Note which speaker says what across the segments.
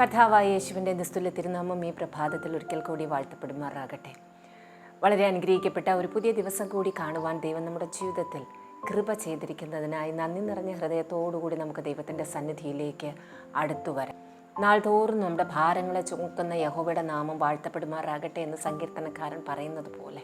Speaker 1: കഥാവായ യേശുവിന്റെ നിസ്തുല്യ തിരുനാമം ഈ പ്രഭാതത്തിൽ ഒരിക്കൽ കൂടി വാഴ്ത്തപ്പെടുമാറാകട്ടെ. വളരെ അനുഗ്രഹിക്കപ്പെട്ട ഒരു പുതിയ ദിവസം കൂടി കാണുവാൻ ദൈവം നമ്മുടെ ജീവിതത്തിൽ കൃപ ചെയ്തിരിക്കുന്നതിനായി നന്ദി നിറഞ്ഞ ഹൃദയത്തോടുകൂടി നമുക്ക് ദൈവത്തിന്റെ സന്നിധിയിലേക്ക് അടുത്തു വരാം. നാൾതോറും നമ്മുടെ ഭാരങ്ങളെ ചുമക്കുന്ന യഹോവയുടെ നാമം വാഴ്ത്തപ്പെടുമാറാകട്ടെ എന്ന് സങ്കീർത്തനക്കാരൻ പറയുന്നത് പോലെ.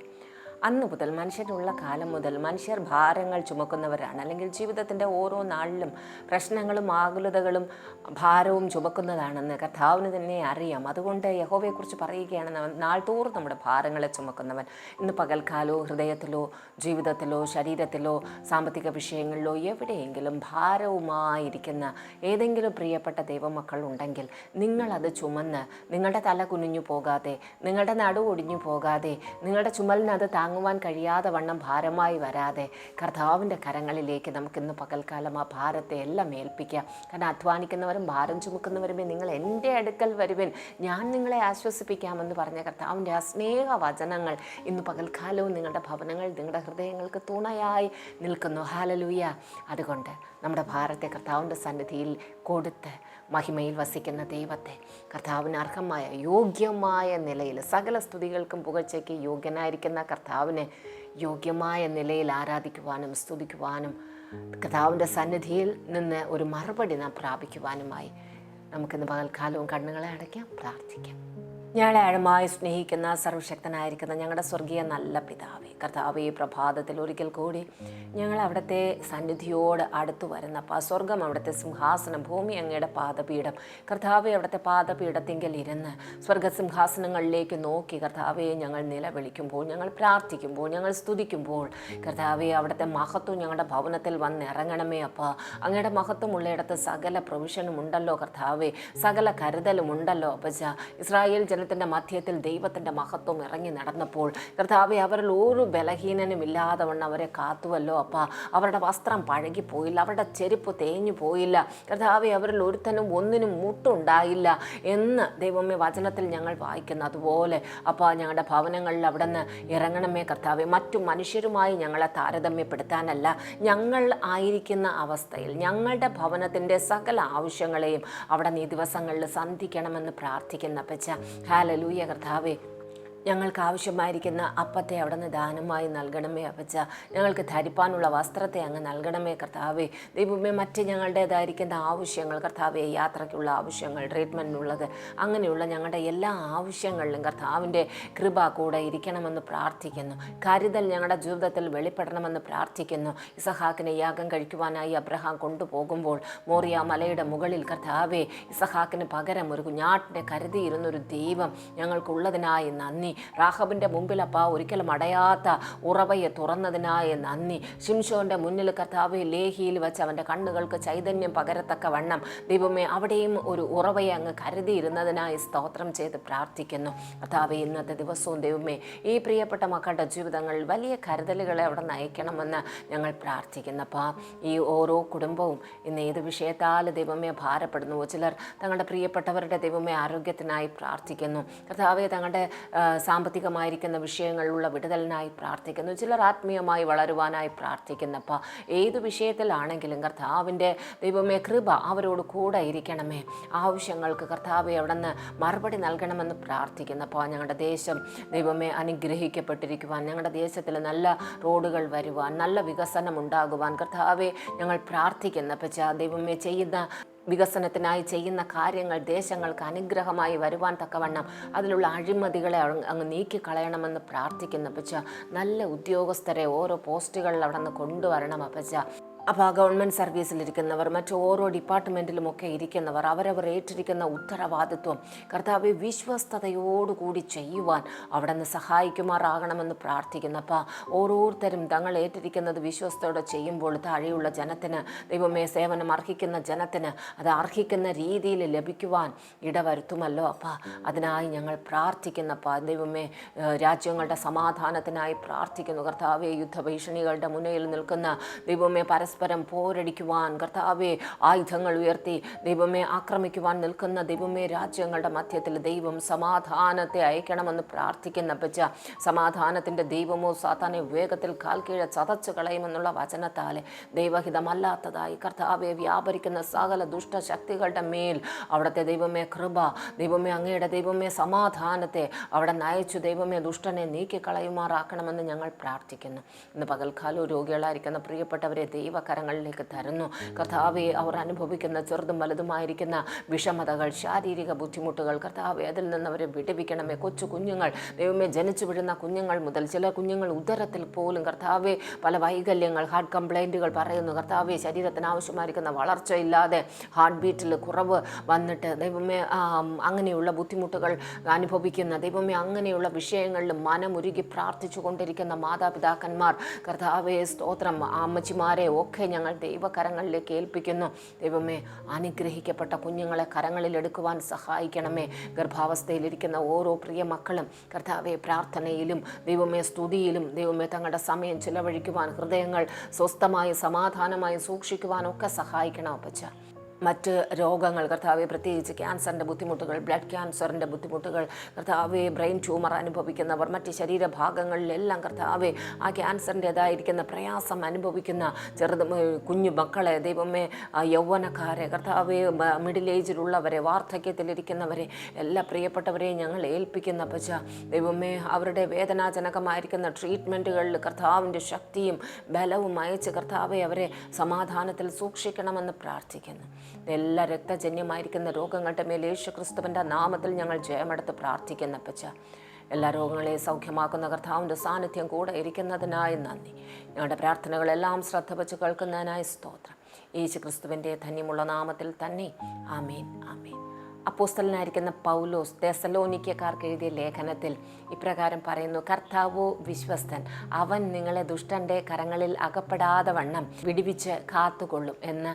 Speaker 1: അന്ന് മുതൽ മനുഷ്യനുള്ള കാലം മുതൽ മനുഷ്യർ ഭാരങ്ങൾ ചുമക്കുന്നവരാണ്. അല്ലെങ്കിൽ ജീവിതത്തിന്റെ ഓരോ നാളിലും പ്രശ്നങ്ങളും ആകുലതകളും ഭാരവും ചുമക്കുന്നതാണെന്ന് കർത്താവിന് തന്നെ അറിയാം. അതുകൊണ്ട് യഹോവയെക്കുറിച്ച് പറയുകയാണ് "ന- നാൾതോറും നമ്മുടെ ഭാരങ്ങളെ ചുമക്കുന്നവൻ. ഇന്ന് പകൽക്കാലോ ഹൃദയത്തിലോ ജീവിതത്തിലോ ശരീരത്തിലോ സാമ്പത്തിക വിഷയങ്ങളിലോ എവിടെയെങ്കിലും ഭാരവുമായിരിക്കുന്ന ഏതെങ്കിലും പ്രിയപ്പെട്ട ദൈവമക്കൾ ഉണ്ടെങ്കിൽ നിങ്ങളത് ചുമന്ന് നിങ്ങളുടെ തല കുനിഞ്ഞു പോകാതെ നിങ്ങളുടെ നടു ഒടിഞ്ഞു പോകാതെ നിങ്ങളുടെ ചുമലിനത് അത് താങ്ങുവാൻ കഴിയാതെ വണ്ണം ഭാരമായി വരാതെ കർത്താവിന്റെ കരങ്ങളിലേക്ക് നമുക്കിന്ന് പകൽക്കാലം ആ ഭാരത്തെ എല്ലാം ഏൽപ്പിക്കാം. കാരണം അധ്വാനിക്കുന്നവരും ഭാരം ചുമക്കുന്നവരുമേ നിങ്ങൾ എന്റെ അടുക്കൽ വരുവിൻ. ഞാൻ നിങ്ങളെ ആശ്വസിപ്പിക്കാമെന്ന് പറഞ്ഞ കർത്താവിന്റെ ആ സ്നേഹ വചനങ്ങൾ ഇന്ന് പകൽക്കാലവും നിങ്ങളുടെ ഭവനങ്ങൾ നിങ്ങളുടെ ഹൃദയങ്ങൾക്ക് തുണയായി നിൽക്കുന്നു. ഹാലലൂയ അതുകൊണ്ട് നമ്മുടെ ഭാരത്തെ കർത്താവിന്റെ സന്നിധിയിൽ കൊടുത്ത് മഹിമയിൽ വസിക്കുന്ന ദൈവത്തെ കർത്താവിന് അർഹമായ യോഗ്യമായ നിലയിൽ സകല സ്തുതികൾക്കും പുകഴ്ചയ്ക്ക് യോഗ്യനായിരിക്കുന്ന കർത്താവിനെ യോഗ്യമായ നിലയിൽ ആരാധിക്കുവാനും സ്തുതിക്കുവാനും കർത്താവിന്റെ സന്നിധിയിൽ നിന്ന് ഒരു മറുപടി നാം പ്രാപിക്കുവാനുമായി നമുക്കിന്ന് പകൽക്കാലവും കണ്ണുകളെ അടയ്ക്കാം പ്രാർത്ഥിക്കാം. ഞങ്ങളെ ആഴമായി സ്നേഹിക്കുന്ന സർവശക്തനായിരിക്കുന്ന ഞങ്ങളുടെ സ്വർഗീയ നല്ല പിതാവേ കർത്താവ് ഈ പ്രഭാതത്തിൽ ഒരിക്കൽ കൂടി ഞങ്ങൾ അവിടുത്തെ സന്നിധിയോട് അടുത്തു വരുന്ന സ്വർഗം അവിടുത്തെ സിംഹാസനം ഭൂമി അങ്ങയുടെ പാദപീഠം. കർത്താവെ അവിടുത്തെ പാദപീഠത്തിങ്കിൽ ഇരുന്ന് സ്വർഗസിംഹാസനങ്ങളിലേക്ക് നോക്കി കർത്താവെ ഞങ്ങൾ നിലവിളിക്കുമ്പോൾ ഞങ്ങൾ പ്രാർത്ഥിക്കുമ്പോൾ ഞങ്ങൾ സ്തുതിക്കുമ്പോൾ കർത്താവെ അവിടുത്തെ മഹത്വം ഞങ്ങളുടെ ഭവനത്തിൽ വന്നിറങ്ങണമേ അപ്പ. അങ്ങയുടെ മഹത്വമുള്ളയിടത്ത് സകല പ്രൊവിഷനും ഉണ്ടല്ലോ കർത്താവെ സകല കരുതലും ഉണ്ടല്ലോ അപ്പച്ച. ഇസ്രായേൽ ജനത്തിന്റെ മധ്യത്തിൽ ദൈവത്തിന്റെ മഹത്വം ഇറങ്ങി നടന്നപ്പോൾ കർത്താവെ അവരിൽ ഒരു ബലഹീനനും ഇല്ലാതെ വണ്ണം അവരെ കാത്തുവല്ലോ അപ്പ. അവരുടെ വസ്ത്രം പഴകിപ്പോയില്ല അവരുടെ ചെരുപ്പ് തേഞ്ഞു പോയില്ല. കർത്താവെ അവരിൽ ഒരുത്തനും ഒന്നിനും മുട്ടുണ്ടായില്ല എന്ന് ദൈവമേ വചനത്തിൽ ഞങ്ങൾ വായിക്കുന്നു. അതുപോലെ അപ്പോൾ ഞങ്ങളുടെ ഭവനങ്ങളിൽ അവിടെ നിന്ന് ഇറങ്ങണമേ കർത്താവെ. മറ്റു മനുഷ്യരുമായി ഞങ്ങളെ താരതമ്യപ്പെടുത്താനല്ല. ഞങ്ങൾ ആയിരിക്കുന്ന അവസ്ഥയിൽ ഞങ്ങളുടെ ഭവനത്തിന്റെ സകല ആവശ്യങ്ങളെയും അവിടെ നീ ദിവസങ്ങളിൽ സന്ധിക്കണമെന്ന് പ്രാർത്ഥിക്കുന്ന പച്ച ഹാലലൂയ കർത്താവേ. ഞങ്ങൾക്ക് ആവശ്യമായിരിക്കുന്ന അപ്പത്തെ അവിടെ നിന്ന് ദാനമായി നൽകണമേ അപ്പച്ച. ഞങ്ങൾക്ക് ധരിപ്പാനുള്ള വസ്ത്രത്തെ അങ്ങ് നൽകണമേ കർത്താവേ. ദൈവമേ മറ്റ് ഞങ്ങളുടേതായിരിക്കുന്ന ആവശ്യങ്ങൾ കർത്താവേ യാത്രയ്ക്കുള്ള ആവശ്യങ്ങൾ ട്രീറ്റ്മെന്റിനുള്ളത് അങ്ങനെയുള്ള ഞങ്ങളുടെ എല്ലാ ആവശ്യങ്ങളിലും കർത്താവിന്റെ കൃപ കൂടെ ഇരിക്കണമെന്ന് പ്രാർത്ഥിക്കുന്നു. കരുതൽ ഞങ്ങളുടെ ജീവിതത്തിൽ വെളിപ്പെടണമെന്ന് പ്രാർത്ഥിക്കുന്നു. ഇസഹാക്കിനെ യാഗം കഴിക്കുവാനായി അബ്രഹാം കൊണ്ടുപോകുമ്പോൾ മോറിയ മലയുടെ മുകളിൽ കർത്താവേ ഇസഹാക്കിന് പകരം ഒരു കുഞ്ഞാട്ടിനെ കരുതിയിരുന്നൊരു ദൈവം ഞങ്ങൾക്കുള്ളതിനായി നന്ദി. റാഹബിന്റെ മുമ്പിൽ അപ്പാ ഒരിക്കലും അടയാത്ത ഉറവയെ തുറന്നതിനായി നന്ദി ശിംഷോന്റെ മുന്നിൽ കർത്താവ് ലേഹിയിൽ വെച്ച് അവന്റെ കണ്ണുകൾക്ക് ചൈതന്യം പകരത്തക്ക വണ്ണം ദൈവമേ അവിടെയും ഒരു ഉറവയെ അങ്ങ് കരുതിയിരുന്നതിനായി സ്തോത്രം ചെയ്ത് പ്രാർത്ഥിക്കുന്നു. കർത്താവ് ഇന്നത്തെ ദിവസവും ദൈവമേ ഈ പ്രിയപ്പെട്ട മക്കളുടെ ജീവിതങ്ങൾ വലിയ കരുതലുകളെ അവിടെ നയിക്കണമെന്ന് ഞങ്ങൾ പ്രാർത്ഥിക്കുന്നപ്പാ ഈ ഓരോ കുടുംബവും ഇന്ന് ഏത് വിഷയത്താൽ ദൈവമേ ഭാരപ്പെടുന്നു ചിലർ തങ്ങളുടെ പ്രിയപ്പെട്ടവരുടെ ദൈവമേ ആരോഗ്യത്തിനായി പ്രാർത്ഥിക്കുന്നു. കർത്താവെ തങ്ങളുടെ സാമ്പത്തികമായിരിക്കുന്ന വിഷയങ്ങളിലുള്ള വിടുതലിനായി പ്രാർത്ഥിക്കുന്നു. ചിലർ ആത്മീയമായി വളരുവാനായി പ്രാർത്ഥിക്കുന്നപ്പ ഏത് വിഷയത്തിലാണെങ്കിലും കർത്താവിന്റെ ദൈവമേ കൃപ അവരോട് കൂടെ ഇരിക്കണമേ. ആവശ്യങ്ങൾക്ക് കർത്താവെ അവിടെ നിന്ന് മറുപടി നൽകണമെന്ന് പ്രാർത്ഥിക്കുന്നപ്പോൾ ഞങ്ങളുടെ ദേശം ദൈവമേ അനുഗ്രഹിക്കപ്പെട്ടിരിക്കുവാൻ ഞങ്ങളുടെ ദേശത്തിൽ നല്ല റോഡുകൾ വരുവാൻ നല്ല വികസനം ഉണ്ടാകുവാൻ കർത്താവെ ഞങ്ങൾ പ്രാർത്ഥിക്കുന്ന. പച്ച ദൈവമേ ചെയ്യുന്ന വികസനത്തിനായി ചെയ്യുന്ന കാര്യങ്ങൾ ദേശങ്ങൾക്ക് അനുഗ്രഹമായി വരുവാൻ തക്കവണ്ണം അതിലുള്ള അഴിമതികളെ അങ്ങ് നീക്കി നീക്കിക്കളയണമെന്ന് പ്രാർത്ഥിക്കുന്നു അപ്പച്ച. നല്ല ഉദ്യോഗസ്ഥരെ ഓരോ പോസ്റ്റുകളിൽ അവിടെ നിന്ന് കൊണ്ടുവരണം അപ്പച്ച. അപ്പോൾ ആ ഗവൺമെന്റ് സർവീസിലിരിക്കുന്നവർ മറ്റു ഓരോ ഡിപ്പാർട്ട്മെന്റിലുമൊക്കെ ഇരിക്കുന്നവർ അവരവർ ഏറ്റിരിക്കുന്ന ഉത്തരവാദിത്വം കർത്താവെ വിശ്വസ്തയോടുകൂടി ചെയ്യുവാൻ അവിടെ നിന്ന് സഹായിക്കുമാറാകണമെന്ന് പ്രാർത്ഥിക്കുന്നു. അപ്പോൾ ഓരോരുത്തരും തങ്ങൾ ഏറ്റിരിക്കുന്നത് വിശ്വസ്തയോടെ ചെയ്യുമ്പോൾ താഴെയുള്ള ജനത്തിന് ദൈവമേ സേവനം അർഹിക്കുന്ന ജനത്തിന് അത് അർഹിക്കുന്ന രീതിയിൽ ലഭിക്കുവാൻ ഇടവരുത്തുമല്ലോ അപ്പം. അതിനായി ഞങ്ങൾ പ്രാർത്ഥിക്കുന്നപ്പോൾ ദൈവമേ രാജ്യങ്ങളുടെ സമാധാനത്തിനായി പ്രാർത്ഥിക്കുന്നു. കർത്താവെ യുദ്ധഭീഷണികളുടെ മുന്നിൽ നിൽക്കുന്ന ദൈവമേ പരസ്പര പരസ്പരം പോരടിക്കുവാൻ കർത്താവെ ആയുധങ്ങൾ ഉയർത്തി ദൈവമേ ആക്രമിക്കുവാൻ നിൽക്കുന്ന ദൈവമേ രാജ്യങ്ങളുടെ മധ്യത്തിൽ ദൈവം സമാധാനത്തെ അയക്കണമെന്ന് പ്രാർത്ഥിക്കുന്ന പച്ച സമാധാനത്തിന്റെ ദൈവമോ സാത്താനെ വേഗത്തിൽ കാൽ കീഴ ചതച്ചു കളയുമെന്നുള്ള വചനത്താലെ ദൈവഹിതമല്ലാത്തതായി കർത്താവെ വ്യാപരിക്കുന്ന സകല ദുഷ്ടശക്തികളുടെ മേൽ അവിടുത്തെ ദൈവമേ കൃപ ദൈവമേ അങ്ങയുടെ ദൈവമേ സമാധാനത്തെ അവിടെ നയിച്ചു ദൈവമേ ദുഷ്ടനെ നീക്കിക്കളയുമാറാക്കണമെന്ന് ഞങ്ങൾ പ്രാർത്ഥിക്കുന്നു. ഇന്ന് പകൽക്കാലം രോഗികളായിരിക്കുന്ന പ്രിയപ്പെട്ടവരെ ദൈവകരങ്ങളിലേക്ക് തരുന്നു. കർത്താവെ അവർ അനുഭവിക്കുന്ന ചെറുതും വലുതുമായിരിക്കുന്ന വിഷമതകൾ ശാരീരിക ബുദ്ധിമുട്ടുകൾ കർത്താവെ അതിൽ നിന്ന് അവരെ വിടുവിക്കണമേ. കൊച്ചു കുഞ്ഞുങ്ങൾ ദൈവമേ ജനിച്ചു വീഴുന്ന കുഞ്ഞുങ്ങൾ മുതൽ ചില കുഞ്ഞുങ്ങൾ ഉദരത്തിൽ പോലും കർത്താവെ പല വൈകല്യങ്ങൾ ഹാർട്ട് കംപ്ലൈന്റുകൾ പറയുന്നു. കർത്താവെ ശരീരത്തിന് ആവശ്യമായിരിക്കുന്ന വളർച്ചയില്ലാതെ ഹാർട്ട് ബീറ്റിൽ കുറവ് വന്നിട്ട് ദൈവമേ അങ്ങനെയുള്ള ബുദ്ധിമുട്ടുകൾ അനുഭവിക്കുന്ന ദൈവമേ അങ്ങനെയുള്ള വിഷയങ്ങളിൽ മനമുരുകി പ്രാർത്ഥിച്ചു കൊണ്ടിരിക്കുന്ന മാതാപിതാക്കന്മാർ കർത്താവെ സ്തോത്രം. അമ്മച്ചിമാരെ ഒക്കെ ഞങ്ങൾ ദൈവകരങ്ങളിലേക്ക് ഏൽപ്പിക്കുന്നു. ദൈവമേ അനുഗ്രഹിക്കപ്പെട്ട കുഞ്ഞുങ്ങളെ കരങ്ങളിൽ എടുക്കുവാൻ സഹായിക്കണമേ. ഗർഭാവസ്ഥയിലിരിക്കുന്ന ഓരോ പ്രിയ മക്കളും കർത്താവെ പ്രാർത്ഥനയിലും ദൈവമേ സ്തുതിയിലും ദൈവമേ തങ്ങളുടെ സമയം ചിലവഴിക്കുവാൻ ഹൃദയങ്ങൾ സ്വസ്ഥമായി സമാധാനമായി സൂക്ഷിക്കുവാനൊക്കെ സഹായിക്കണം അപ്പച്ച. മറ്റ് രോഗങ്ങൾ കർത്താവെ പ്രത്യേകിച്ച് ക്യാൻസറിന്റെ ബുദ്ധിമുട്ടുകൾ ബ്ലഡ് ക്യാൻസറിന്റെ ബുദ്ധിമുട്ടുകൾ കർത്താവെ ബ്രെയിൻ ട്യൂമർ അനുഭവിക്കുന്നവർ മറ്റ് ശരീരഭാഗങ്ങളിലെല്ലാം കർത്താവെ ആ ക്യാൻസറിന്റെതായിരിക്കുന്ന പ്രയാസം അനുഭവിക്കുന്ന ചെറുത് കുഞ്ഞു മക്കളെ ദൈവമേ യൗവനക്കാരെ കർത്താവെ മിഡിൽ ഏജിലുള്ളവരെ വാർദ്ധക്യത്തിലിരിക്കുന്നവരെ എല്ലാ പ്രിയപ്പെട്ടവരെയും ഞങ്ങൾ ഏൽപ്പിക്കുന്ന പച്ച ദൈവമേ അവരുടെ വേദനാജനകമായിരിക്കുന്ന ട്രീറ്റ്മെന്റുകളിൽ കർത്താവിന്റെ ശക്തിയും ബലവും അയച്ച് കർത്താവെ അവരെ സമാധാനത്തിൽ സൂക്ഷിക്കണമെന്ന് പ്രാർത്ഥിക്കുന്നു. എല്ലാ രക്തജന്യമായിരിക്കുന്ന രോഗങ്ങളുടെ മേൽ യേശു ക്രിസ്തുവിന്റെ നാമത്തിൽ ഞങ്ങൾ ജയമെടുത്ത് പ്രാർത്ഥിക്കുന്ന പച്ച എല്ലാ രോഗങ്ങളെയും സൗഖ്യമാക്കുന്ന കർത്താവിന്റെ സാന്നിധ്യം കൂടെ ഇരിക്കുന്നതിനായി നന്ദി. ഞങ്ങളുടെ പ്രാർത്ഥനകളെല്ലാം ശ്രദ്ധ വച്ച് കേൾക്കുന്നതിനായി സ്തോത്രം. യേശു ക്രിസ്തുവിന്റെ ധന്യമുള്ള നാമത്തിൽ തന്നെ. ആമേൻ ആമേൻ. അപ്പോസ്തലനായിരിക്കുന്ന പൗലോസ് തെസലോനിക്കക്കാർക്ക് എഴുതിയ ലേഖനത്തിൽ ഇപ്രകാരം പറയുന്നു കർത്താവോ വിശ്വസ്തൻ അവൻ നിങ്ങളെ ദുഷ്ടന്റെ കരങ്ങളിൽ അകപ്പെടാതെ വണ്ണം വിടിവിച്ച് കാത്തുകൊള്ളും എന്ന്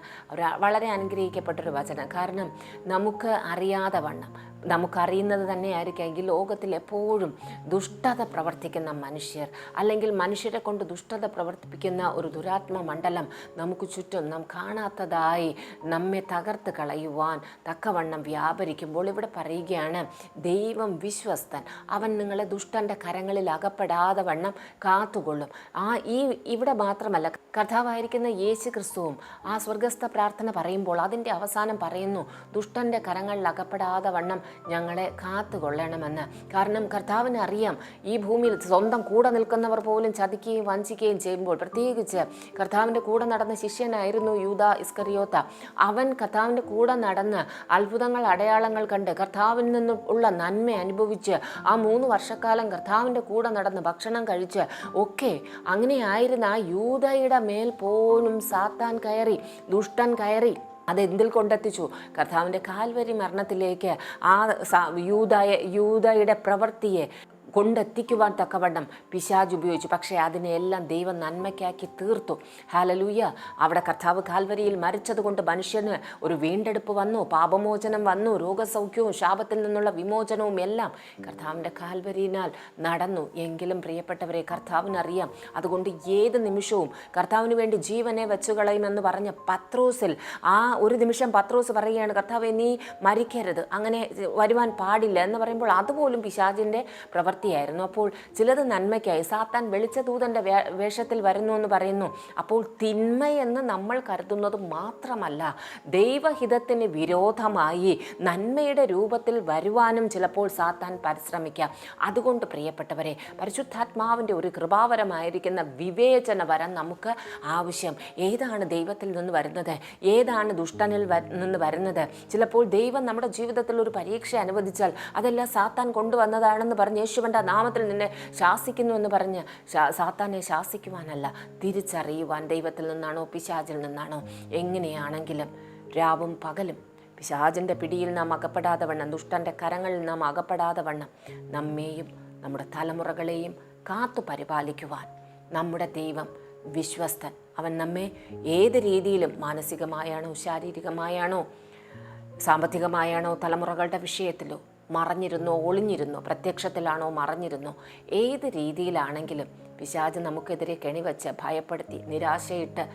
Speaker 1: വളരെ അനുഗ്രഹിക്കപ്പെട്ടൊരു വചനം. കാരണം നമുക്ക് അറിയാതെ വണ്ണം നമുക്കറിയുന്നത് തന്നെയായിരിക്കാം ഈ ലോകത്തിൽ എപ്പോഴും ദുഷ്ടത പ്രവർത്തിക്കുന്ന മനുഷ്യർ അല്ലെങ്കിൽ മനുഷ്യരെ കൊണ്ട് ദുഷ്ടത പ്രവർത്തിപ്പിക്കുന്ന ഒരു ദുരാത്മ മണ്ഡലം നമുക്ക് ചുറ്റും നാം കാണാത്തതായി നമ്മെ തകർത്ത് കളയുവാൻ തക്കവണ്ണം വ്യാപരിക്കുമ്പോൾ ഇവിടെ പറയുകയാണ് ദൈവം വിശ്വസ്തൻ അവൻ നിങ്ങളെ ദുഷ്ടന്റെ കരങ്ങളിൽ അകപ്പെടാതെ വണ്ണം കാത്തുകൊള്ളും. ആ ഈ ഇവിടെ മാത്രമല്ല കഥാവായിരിക്കുന്ന യേശു ക്രിസ്തുവും ആ സ്വർഗസ്ഥ പ്രാർത്ഥന പറയുമ്പോൾ അതിന്റെ അവസാനം പറയുന്നു ദുഷ്ടന്റെ കരങ്ങളിൽ അകപ്പെടാതെ വണ്ണം ഞങ്ങളെ കാത്തുകൊള്ളണമെന്ന്. കാരണം കർത്താവിന് അറിയാം ഈ ഭൂമിയിൽ സ്വന്തം കൂടെ നിൽക്കുന്നവർ പോലും ചതിക്കുകയും വഞ്ചിക്കുകയും ചെയ്യുമ്പോൾ പ്രത്യേകിച്ച് കർത്താവിന്റെ കൂടെ നടന്ന ശിഷ്യനായിരുന്നു യൂത ഇസ്കറിയോത്ത. അവൻ കർത്താവിന്റെ കൂടെ നടന്ന് അത്ഭുതങ്ങൾ അടയാളങ്ങൾ കണ്ട് കർത്താവിൽ നിന്നും ഉള്ള നന്മ അനുഭവിച്ച് ആ മൂന്ന് വർഷക്കാലം കർത്താവിന്റെ കൂടെ നടന്ന് ഭക്ഷണം കഴിച്ച് ഒക്കെ അങ്ങനെയായിരുന്ന ആ യൂതയുടെ മേൽ പോലും സാത്താൻ കയറി ദുഷ്ടൻ കയറി അതെന്തിൽ കൊണ്ടെത്തിച്ചു? കർത്താവിന്റെ കാൽവരി മരണത്തിലേക്ക് ആ യൂതായ യൂതയുടെ പ്രവൃത്തിയെ കൊണ്ടെത്തിക്കുവാൻ തക്കവണ്ണം പിശാജ് ഉപയോഗിച്ചു. പക്ഷേ അതിനെയെല്ലാം ദൈവം നന്മയ്ക്കാക്കി തീർത്തു. ഹാലലൂയ അവിടെ കർത്താവ് കാൽവരിയിൽ മരിച്ചതുകൊണ്ട് മനുഷ്യന് ഒരു വീണ്ടെടുപ്പ് വന്നു. പാപമോചനം വന്നു. രോഗസൗഖ്യവും ശാപത്തിൽ നിന്നുള്ള വിമോചനവും എല്ലാം കർത്താവിന്റെ കാൽവരിയിനാൽ നടന്നു. എങ്കിലും പ്രിയപ്പെട്ടവരെ കർത്താവിനറിയാം. അതുകൊണ്ട് ഏത് നിമിഷവും കർത്താവിന് വേണ്ടി ജീവനെ വെച്ചു കളയുമെന്ന് പറഞ്ഞ പത്രോസിൽ ആ ഒരു നിമിഷം പത്രോസ് പറയുകയാണ് കർത്താവെ നീ മരിക്കരുത്. അങ്ങനെ വരുവാൻ പാടില്ല. എന്ന് പറയുമ്പോൾ അതുപോലും പിശാചിന്റെ പ്രവൃത്തിയായിരുന്നു അപ്പോൾ ചിലത് നന്മയ്ക്കായി. സാത്താൻ വെളിച്ച ദൂതന്റെ വേഷത്തിൽ വരുന്നു എന്ന് പറയുന്നു. അപ്പോൾ തിന്മയെന്ന് നമ്മൾ കരുതുന്നത് മാത്രമല്ല ദൈവഹിതത്തിന് വിരോധമായി നന്മയുടെ രൂപത്തിൽ വരുവാനും ചിലപ്പോൾ സാത്താൻ പരിശ്രമിക്കാം. അതുകൊണ്ട് പ്രിയപ്പെട്ടവരെ പരിശുദ്ധാത്മാവിന്റെ ഒരു കൃപാവരമായിരിക്കുന്ന വിവേചന വരം നമുക്ക് ആവശ്യം. ഏതാണ് ദൈവത്തിൽ നിന്ന് വരുന്നത്? ഏതാണ് ദുഷ്ടനിൽ നിന്ന് വരുന്നത്? ചിലപ്പോൾ ദൈവം നമ്മുടെ ജീവിതത്തിൽ ഒരു പരീക്ഷ അനുവദിച്ചാൽ അതെല്ലാം സാത്താൻ കൊണ്ടുവന്നതാണെന്ന് പറഞ്ഞ് യേശുവിന്റെ നാമത്തിൽ നിന്നെ ശാസിക്കുന്നു എന്ന് പറഞ്ഞ് സാത്താനെ ശാസിക്കുവാനല്ല തിരിച്ചറിയുവാൻ ദൈവത്തിൽ നിന്നാണോ പിശാചിൽ നിന്നാണോ എങ്ങനെയാണെങ്കിലും രാവും പകലും പിശാചിന്റെ പിടിയിൽ നാം അകപ്പെടാതെ വണ്ണം ദുഷ്ടന്റെ കരങ്ങളിൽ നാം അകപ്പെടാതെ വണ്ണം നമ്മെയും നമ്മുടെ തലമുറകളെയും കാത്തു പരിപാലിക്കുവാൻ നമ്മുടെ ദൈവം വിശ്വസ്തൻ. അവൻ നമ്മെ ഏത് രീതിയിലും മാനസികമായാണോ ശാരീരികമായാണോ സാമ്പത്തികമായാണോ തലമുറകളുടെ വിഷയത്തിലോ മറഞ്ഞിരുന്നോ ഒളിഞ്ഞിരുന്നോ പ്രത്യക്ഷത്തിലാണോ മറഞ്ഞിരുന്നോ ഏത് രീതിയിലാണെങ്കിലും പിശാജ് നമുക്കെതിരെ കെണിവച്ച് ഭയപ്പെടുത്തി നിരാശയിട്ട്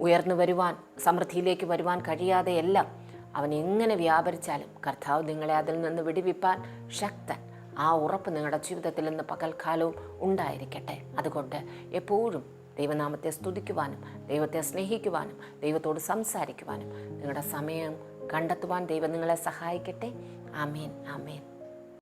Speaker 1: ഉയർന്നു വരുവാൻ സമൃദ്ധിയിലേക്ക് വരുവാൻ കഴിയാതെയെല്ലാം അവൻ എങ്ങനെ വ്യാപരിച്ചാലും കർത്താവ് നിങ്ങളെ അതിൽ നിന്ന് വിടിവിപ്പാൻ ശക്തൻ. ആ ഉറപ്പ് നിങ്ങളുടെ ജീവിതത്തിൽ നിന്ന് പകൽക്കാലവും ഉണ്ടായിരിക്കട്ടെ. അതുകൊണ്ട് എപ്പോഴും ദൈവനാമത്തെ സ്തുതിക്കുവാനും ദൈവത്തെ സ്നേഹിക്കുവാനും ദൈവത്തോട് സംസാരിക്കുവാനും നിങ്ങളുടെ സമയം കണ്ടെത്തുവാൻ ദൈവം നിങ്ങളെ സഹായിക്കട്ടെ. ആമേൻ ആമേൻ